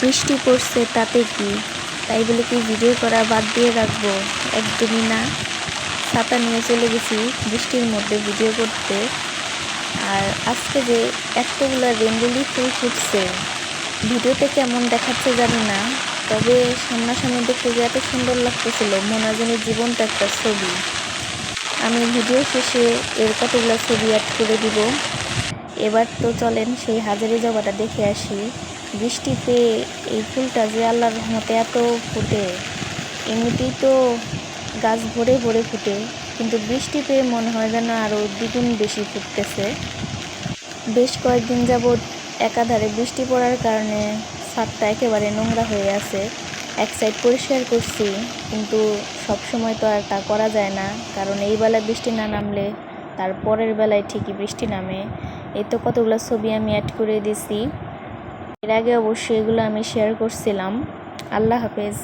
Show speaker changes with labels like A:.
A: বৃষ্টি পড়ছে তাতে কি? তাই বলে কি ভিডিও করা বাদ দিয়ে রাখব? একদমই না। ছাতা নিয়ে চলে গেছি বৃষ্টির মধ্যে ভিডিও করতে। আর আজকে যে এতগুলো রেঙ্গুলি ফুল ফুটছে, ভিডিওতে কেমন দেখাচ্ছে জানি না। তবে সামনাসামনি দেখতে যে এত সুন্দর লাগতেছিল মনে হয় যেন জীবন্ত একটা ছবি। আমি ভিডিও শেষে এর কতগুলো ছবি অ্যাড করে দিব? এবার তো চলেন সেই হাজারি জবাটা দেখে আসি। বৃষ্টিতে এই ফুলটা যে আল্লাহর রহমতে এত ফুটে, এমনিতেই তো গাছ ভরে ভরে ফুটে, কিন্তু বৃষ্টি পেয়ে মনে হয় যেন আরও দ্বিগুণ বেশি ফুটতেছে। বেশ কয়েকদিন যাবৎ একাধারে বৃষ্টি পড়ার কারণে ছাদটা একেবারে নোংরা হয়ে আছে। এক সাইড পরিষ্কার করছি, কিন্তু সব সময় তো আর তা করা যায় না, কারণ এই বেলায় বৃষ্টি না নামলে তার পরের বেলায় ঠিকই বৃষ্টি নামে। এই তো কতগুলো ছবি আমি অ্যাড করে দিছি। এর আগে অবশ্যই এগুলো আমি শেয়ার করছিলাম। আল্লাহ হাফেজ।